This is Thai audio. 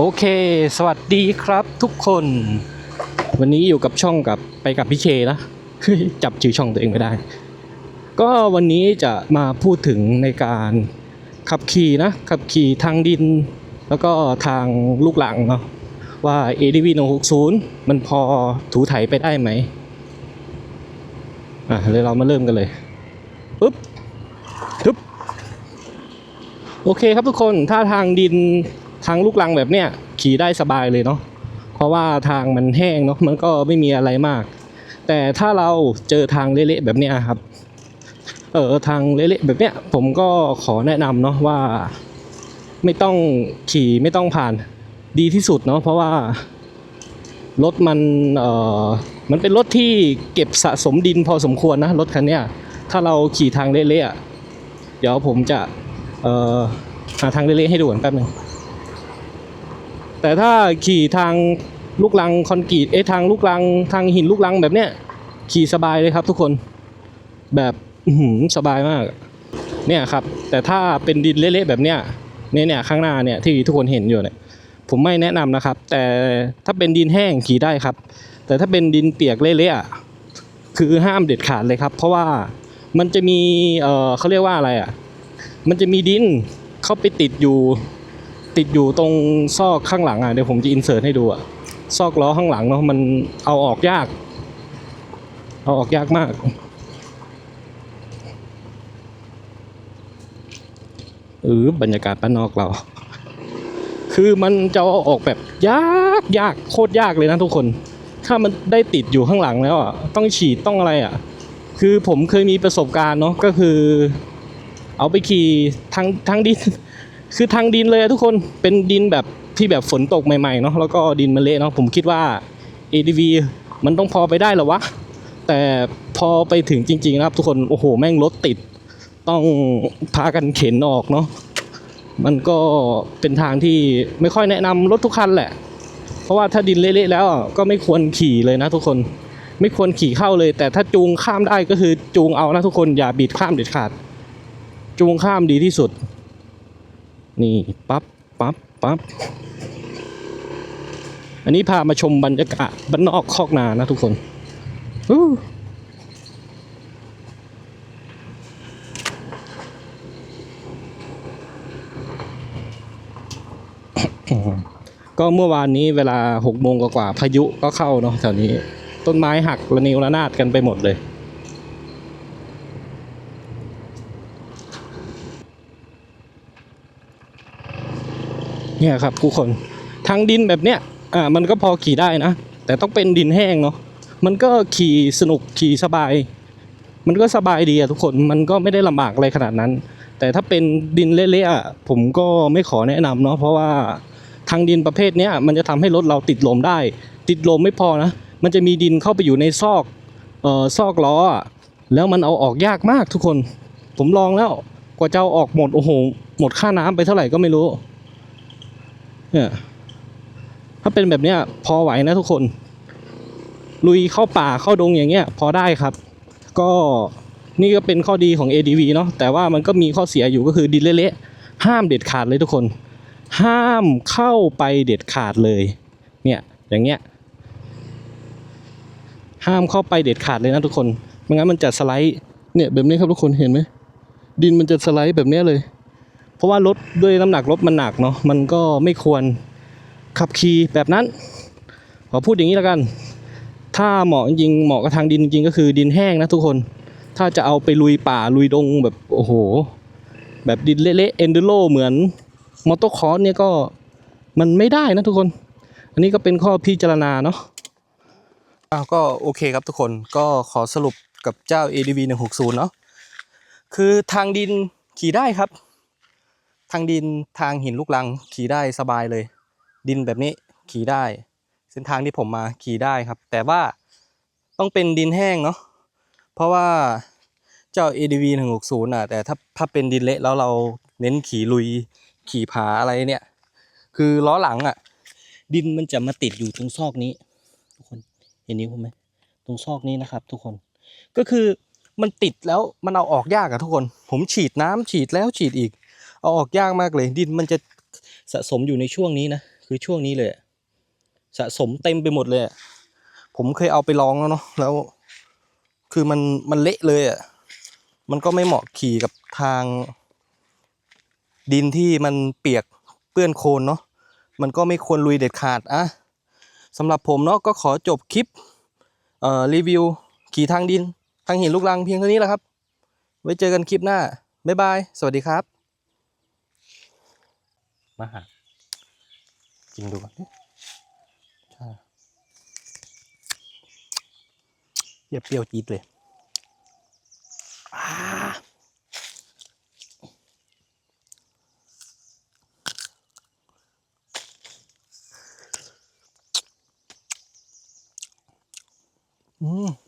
โอเค สวัสดีครับทุกคน วันนี้อยู่กับช่องกับไปกับพี่เคนะจับชื่อช่องตัวเองไม่ได้ ก็วันนี้จะมาพูดถึงในการขับขี่นะ ขับขี่ทางดิน แล้วก็ทางลูกหลังเนาะว่า ADV 160 มันพอถูไถไปได้ไหมอะเลยเรามาเริ่มกันเลยปุ๊บทึบโอเคครับทุกคนถ้าทางดิน ทางลูกลังแบบเนี้ยขี่ได้สบายเลยเนาะเพราะว่าทางมันแห้งเนาะมันก็ไม่มีอะไรมาก แต่ถ้าเราเจอทางเละๆแบบเนี้ยครับเออทางเละๆแบบเนี้ยผมก็ขอแนะนำเนาะว่า ไม่ต้องขี่ไม่ต้องผ่านดีที่สุดเนาะเพราะว่ารถมันเออมันเป็นรถที่เก็บสะสมดินพอสมควรนะรถคันเนี้ยถ้าเราขี่ทางเละๆเดี๋ยวผมจะเออหาทางเละๆให้ดูก่อนแป๊บนึง แต่ถ้าขี่ทางลูกลังคอนกรีตเอ๊ะทางลูกลังทางหินลูกลังแบบเนี้ยขี่สบายเลยครับทุกคนแบบสบายมาก เนี่ยครับ แต่ถ้าเป็นดินเละๆแบบเนี้ยเนี่ยเนี่ยข้างหน้าเนี่ยที่ทุกคนเห็นอยู่เนี่ยผมไม่แนะนำนะครับ แต่ถ้าเป็นดินแห้งขี่ได้ครับ แต่ถ้าเป็นดินเปียกเละๆคือห้ามเด็ดขาดเลยครับ เพราะว่ามันจะมีเออเขาเรียกว่าอะไรอะ มันจะมีดินเข้าไปติดอยู่ ติดอยู่ตรงซอกข้างหลังอะเดี๋ยวผมจะอินเสิร์ตให้ดูอะซอกล้อข้างหลังเนาะมันเอาออกยาก เอาออกยากมาก เออบรรยากาศบ้านนอกเรา คือมันจะเอาออกแบบยากยากโคตรยากเลยนะทุกคน ถ้ามันได้ติดอยู่ข้างหลังแล้วอะต้องฉีดต้องอะไรอะ คือผมเคยมีประสบการณ์เนาะก็คือ เอาไปขี่ทางทางดิน คือทางดินเลยทุกคนเป็นดินแบบที่แบบฝนตกใหม่ๆเนาะแล้วก็ดินมันเละเนาะผมคิดว่า ADV มันต้องพอไปได้หรอวะ แต่พอไปถึงจริงๆนะครับทุกคนโอ้โหแม่งรถติด ต้องพากันเข็นออกเนาะมันก็เป็นทางที่ไม่ค่อยแนะนำรถทุกคันแหละ เพราะว่าถ้าดินเละๆแล้วก็ไม่ควรขี่เลยนะทุกคนไม่ควรขี่เข้าเลย แต่ถ้าจูงข้ามได้ก็คือจูงเอานะทุกคนอย่าบีดข้ามเด็ดขาด จูงข้ามดีที่สุด นี่ปั๊บปั๊บปั๊บอันนี้พามาชมบรรยากาศบ้านนอกคอกนานะทุกคนก็เมื่อวานนี้เวลาหกโมงกว่าพายุก็เข้าเนาะแถวนี้ ต้นไม้หักระเนวระนาดกันไปหมดเลย เนี่ยครับทุกคนทางดินแบบเนี้ยอ่ามันก็พอขี่ได้นะ แต่ต้องเป็นดินแห้งเนาะมันก็ขี่สนุกขี่สบาย มันก็สบายดีอะทุกคนมันก็ไม่ได้ลำบากอะไรขนาดนั้น แต่ถ้าเป็นดินเละๆอะผมก็ไม่ขอแนะนำเนาะเพราะว่าทางดินประเภทเนี้ยมันจะทำให้รถเราติดลมได้ ติดลมไม่พอนะ มันจะมีดินเข้าไปอยู่ในซอกเอ่อซอกล้อ แล้วมันเอาออกยากมากทุกคน ผมลองแล้วกว่าจะเอาออกหมดโอ้โหหมดค่าน้ำไปเท่าไหร่ก็ไม่รู้ เนี่ยถ้าเป็นแบบเนี้ย พอไหวนะทุกคน ลุยเข้าป่าเข้าดงอย่างเงี้ย พอได้ครับ ก็นี่ก็เป็นข้อดีของ ADV เนาะแต่ว่ามันก็มีข้อเสียอยู่ก็คือดินเละๆห้ามเด็ดขาดเลยทุกคน ห้ามเข้าไปเด็ดขาดเลย เนี่ยอย่างเงี้ย ห้ามเข้าไปเด็ดขาดเลยนะทุกคนไม่งั้นมันจะสไลด์เนี่ยแบบนี้ครับทุกคนเห็นไหมดินมันจะสไลด์แบบนี้เลย เพราะว่ารถด้วยน้ำหนักรถมันหนักเนาะมันก็ไม่ควรขับขี่แบบนั้น ขอพูดอย่างนี้แล้วกัน ถ้าเหมาะจริงเหมาะกับทางดินจริงก็คือดินแห้งนะทุกคน ถ้าจะเอาไปลุยป่าลุยดงแบบโอ้โห แบบดินเละๆเอนดูโรเหมือนมอเตอร์คอร์สเนี่ยก็มันไม่ได้นะทุกคน อันนี้ก็เป็นข้อพิจารณาเนาะอ้าวก็โอเคครับทุกคนก็ขอสรุปกับเจ้า ADV 160 เนาะคือทางดินขี่ได้ครับ ทางดินทางหินลูกลังขี่ได้สบายเลย ดินแบบนี้ขี่ได้ เส้นทางที่ผมมาขี่ได้ครับ แต่ว่าต้องเป็นดินแห้งเนาะเพราะว่าเจ้า ADV 160อะ แต่ถ้าถ้าเป็นดินเละแล้วเราเน้นขี่ลุยขี่ผาอะไรเนี่ย คือล้อหลังอะ ดินมันจะมาติดอยู่ตรงซอกนี้ ทุกคนเห็นนิ้วผมไหมตรงซอกนี้นะครับ ทุกคนก็คือมันติดแล้วมันเอาออกยากอะทุกคน ผมฉีดน้ำฉีดแล้วฉีดอีก เอาออกยากมากเลย ดินมันจะสะสมอยู่ในช่วงนี้นะ คือช่วงนี้เลย สะสมเต็มไปหมดเลย ผมเคยเอาไปลองแล้วเนาะ แล้ว คือมันมันเละเลยอะมันก็ไม่เหมาะขี่กับทาง ดินที่มันเปียกเปื้อนโคลนเนาะ มันก็ไม่ควรลุยเด็ดขาดอะสำหรับผมเนาะก็ขอจบคลิปเอ่อรีวิวขี่ทางดิน ทางหินลูกรังเพียงเท่านี้แหละครับ ไว้เจอกันคลิปหน้า บ๊ายบาย สวัสดีครับ มาหากินดูก่อนใช่เปรี้ยวเปรี้ยวจี๊ดเลยอ่าอืม